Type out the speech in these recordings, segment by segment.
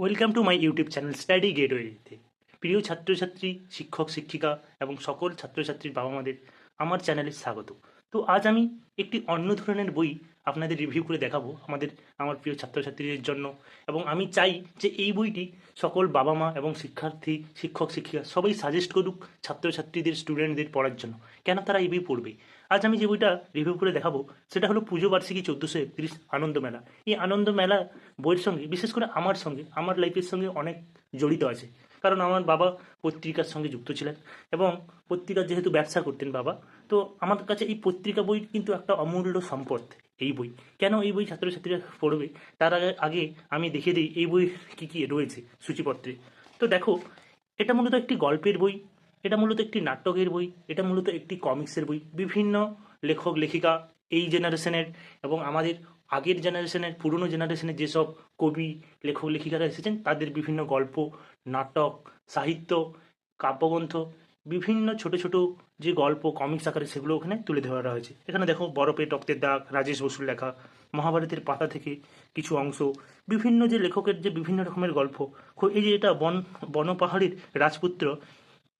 Welcome to my YouTube channel study গেটওয়েতে প্রিয় ছাত্রছাত্রী, শিক্ষক, শিক্ষিকা এবং সকল ছাত্রছাত্রীর বাবা মাদের আমার চ্যানেলে স্বাগত। তো আজ আমি একটি অন্য ধরনের বই আপনাদের রিভিউ করে দেখাবো আমাদের, আমার প্রিয় ছাত্রছাত্রীদের জন্য। এবং আমি চাই যে এই বইটি সকল বাবা মা এবং শিক্ষার্থী, শিক্ষক, শিক্ষিকা সবাই সাজেস্ট করুক ছাত্রছাত্রীদের স্টুডেন্টদের পড়ার জন্য। কেন তারা এই বই পড়বে? আজ আমি যে বইটা রিভিউ করে দেখাবো, সেটা হলো পুজো বার্ষিকী চোদ্দোশো একত্রিশ আনন্দ মেলা। এই আনন্দ মেলা বইয়ের সঙ্গে, বিশেষ করে আমার সঙ্গে, আমার লাইফের সঙ্গে অনেক জড়িত আছে। কারণ আমার বাবা পত্রিকার সঙ্গে যুক্ত ছিলেন এবং পত্রিকার যেহেতু ব্যবসা করতেন বাবা, তো আমার কাছে এই পত্রিকা বই কিন্তু একটা অমূল্য সম্পদ, এই বই। কেন এই বই ছাত্রছাত্রীরা পড়বে? তার আগে আগে আমি দেখিয়ে দিই এই বই কী কী রয়েছে সূচিপত্রে। তো দেখো, এটা মূলত একটি গল্পের বই, এটা মূলত একটি নাটকের বই, এটা মূলত একটি কমিক্সের বই। বিভিন্ন লেখক, লেখিকা এই জেনারেশনের এবং আমাদের আগের জেনারেশনের, পুরনো জেনারেশনের যেসব কবি, লেখক, লেখিকারা এসেছেন, তাদের বিভিন্ন গল্প, নাটক, সাহিত্য, কাব্যগ্রন্থ, বিভিন্ন ছোট ছোট যে গল্প কমিক্স আকারে সেগুলো ওখানে তুলে ধরা হয়েছে। এখানে দেখো বরফের রক্তের দাগ রাজেশ বসুর লেখা, মহাভারতের পাতা থেকে কিছু অংশ, বিভিন্ন যে লেখকের যে বিভিন্ন রকমের গল্প এই যে এটা বন বনপাহাড়ির রাজপুত্র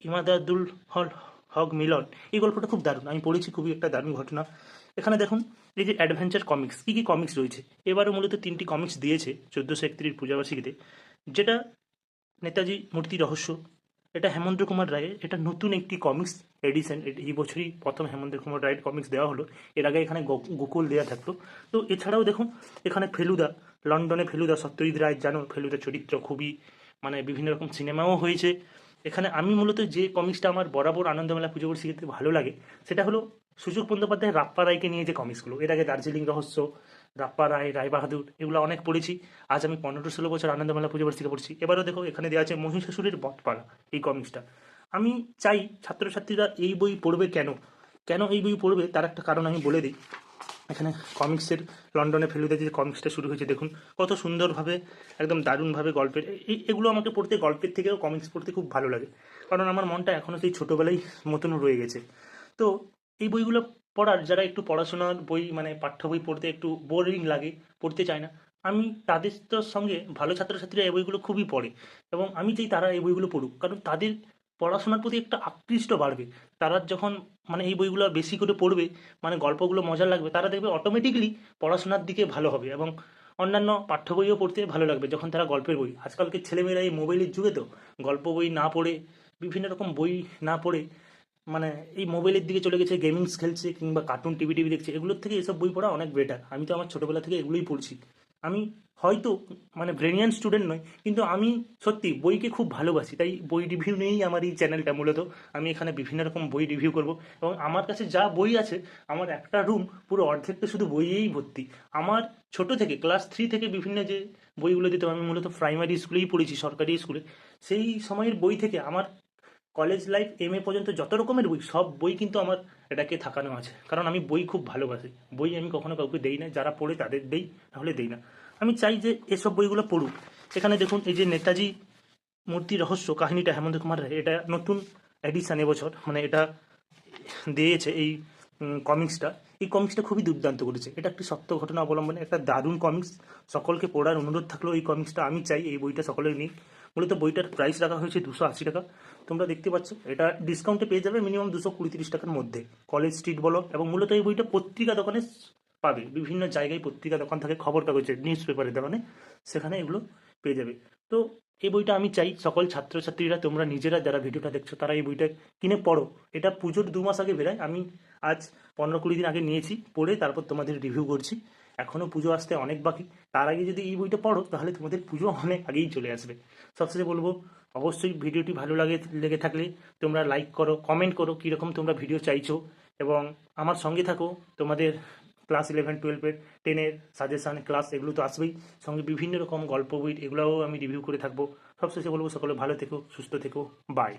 ইমাদাদুল হল হক মিলন, এই গল্পটা খুব দারুণ। আমি পড়েছি, খুবই একটা দারুণ ঘটনা। এখানে দেখুন এই যে অ্যাডভেঞ্চার কমিক্স কী কী কমিক্স রয়েছে? এবারও মূলত তিনটি কমিক্স দিয়েছে চোদ্দোশো একত্রিশ পূজাবার্ষিকীতে। যেটা নেতাজি মূর্তি রহস্য, এটা হেমন্ত কুমার রায়ের, এটা নতুন একটি কমিক্স এডিশন এই বছরই প্রথম হেমন্ত কুমার রায়ের কমিক্স দেওয়া হলো। এর আগে এখানে গোকুল দেওয়া থাকল। তো এছাড়াও দেখুন, এখানে ফেলুদা, লন্ডনে ফেলুদা সত্যজিৎ রায়, জানো, ফেলুদা চরিত্র খুবই মানে বিভিন্ন রকম সিনেমাও হয়েছে। এখানে আমি মূলত যে কমিক্সটা আমার বরাবর আনন্দমেলা পুজো বর্ষিতে ভালো লাগে, সেটা হলো সুযোগ বন্দ্যোপাধ্যায় রাপ্পা রায়কে নিয়ে যে কমিক্সগুলো এর আগে দার্জিলিং রহস্য রাপ্পা রায় রায় বাহাদুর এগুলো অনেক পড়েছি। আজ আমি পনেরো ষোলো বছর আনন্দমেলা পুজো বর্ষিকে পড়ছি। এবারও দেখো, এখানে দেওয়া আছে মহিষাসুরের বটপাড়া এই কমিক্সটা আমি চাই ছাত্রছাত্রীরা এই বই পড়বে কেন? কেন এই বই পড়বে? তার একটা কারণ আমি বলে দিই। এখানে কমিক্সের লন্ডনে ফেলুদা যে কমিক্সটা শুরু হয়েছে, দেখুন, কত সুন্দরভাবে, একদম দারুণভাবে গল্পের এগুলো আমাকে পড়তে, গল্পের থেকেও কমিক্স পড়তে খুব ভালো লাগে। কারণ আমার মনটা এখনও সেই ছোটোবেলায় মতন রয়ে গেছে। তো এই বইগুলো পড়ার, যারা একটু পড়াশোনার বই মানে পাঠ্য বই পড়তে একটু বোরিং লাগে, পড়তে চায় না, আমি তাদের তো সঙ্গে ভালো ছাত্রছাত্রীরা এই বইগুলো খুবই পড়ে এবং আমি চাই তারা এই বইগুলো পড়ুক। কারণ তাদের পড়াশোনার প্রতি একটা আকৃষ্ট বাড়বে। তারা যখন মানে এই বইগুলো বেশি করে পড়বে মানে গল্পগুলো মজা লাগবে, তারা দেখবে অটোমেটিকলি পড়াশোনার দিকে ভালো হবে এবং অন্যান্য পাঠ্য বইও পড়তে ভালো লাগবে যখন তারা গল্পের বই। আজকালকে ছেলেমেয়েরা এই মোবাইলের যুগে তো, গল্প বই না পড়ে, বিভিন্ন রকম বই না পড়ে মানে এই মোবাইলের দিকে চলে গেছে, গেমিংস খেলছে, কিংবা কার্টুন টিভি টিভি দেখছে, এগুলোর থেকে এসব বই পড়া অনেক বেটার আমি তো আমার ছোটোবেলা থেকে এগুলোই পড়ছি। আমি হয়তো মানে ব্রেনিয়ান স্টুডেন্ট নই, কিন্তু আমি সত্যি বইকে খুব ভালোবাসি, তাই বই রিভিউ নিয়েই আমার এই চ্যানেলটা মূলত। আমি এখানে বিভিন্ন রকম বই রিভিউ করব, এবং আমার কাছে যা বই আছে, আমার একটা রুম পুরো অর্ধেকটা শুধু বইয়েই ভর্তি। আমার ছোট থেকে ক্লাস থ্রি থেকে বিভিন্ন যে বইগুলো দিতাম, আমি মূলত প্রাইমারি স্কুলেই পড়েছি, সরকারি স্কুলে সেই সময়ের বই থেকে আমার কলেজ লাইফ এম এ পর্যন্ত যত রকমের বই, সব বই কিন্তু আমার এটাকে থাকানো আছে। কারণ আমি বই খুব ভালোবাসি। বই আমি কখনো কাউকে দেই না, যারা পড়ে তাদের দেই, তাহলে দেই না। আমি চাই যে এসব বইগুলো পড়ুক। এখানে দেখুন, এই যে নেতাজি মূর্তি রহস্য কাহিনীটা হেমন্ত কুমার রায়, এটা নতুন এডিশন এবছর মানে এটা দিয়েছে এই কমিক্সটা এই কমিক্সটা খুবই দুর্দান্ত করেছে। এটা একটি সত্য ঘটনা অবলম্বনে, একটা দারুণ কমিক্স সকলকে পড়ার অনুরোধ থাকলেও এই কমিক্সটা আমি চাই, এই বইটা সকলের নিই মূলত বইটার প্রাইস রাখা হয়েছে দুশো আশি টাকা। তোমরা দেখতে পাচ্ছ, এটা ডিসকাউন্টে পেয়ে যাবে মিনিমাম দুশো কুড়ি তিরিশ টাকার মধ্যে। কলেজ স্ট্রিট বলো এবং মূলত এই বইটা পত্রিকা দোকানে পাবে। বিভিন্ন জায়গায় পত্রিকা দোকান থাকে খবর কাগজের নিউজ পেপারের দোকানে। সেখানে এগুলো পেয়ে যাবে। তো এই বইটা আমি চাই সকল ছাত্রছাত্রীরা, তোমরা নিজেরা যারা ভিডিওটা দেখছ, তারা এই বইটা কিনে পড়ো। এটা পুজোর দু মাস আগে বেরোয়। আমি আজ পনেরো কুড়ি দিন আগে নিয়েছি, পড়ে তারপর তোমাদের রিভিউ করছি। এখনও পুজো আসতে অনেক বাকি। তার আগে যদি এই বইটা পড়ো, তাহলে তোমাদের পুজো অনেক আগেই চলে আসবে। সবশেষে বলব, অবশ্যই ভিডিওটি ভালো লাগে, লেগে থাকলে তোমরা লাইক করো কমেন্ট করো কীরকম তোমরা ভিডিও চাইছো। এবং আমার সঙ্গে থাকো, তোমাদের ক্লাস ইলেভেন টুয়েলভের টেনের সাজেশান ক্লাস এগুলো তো আসবেই। সঙ্গে বিভিন্ন রকম গল্প বই, এগুলোও আমি রিভিউ করে থাকব। সবশেষে বলব, সকলে ভালো থেকো, সুস্থ থেকো বাই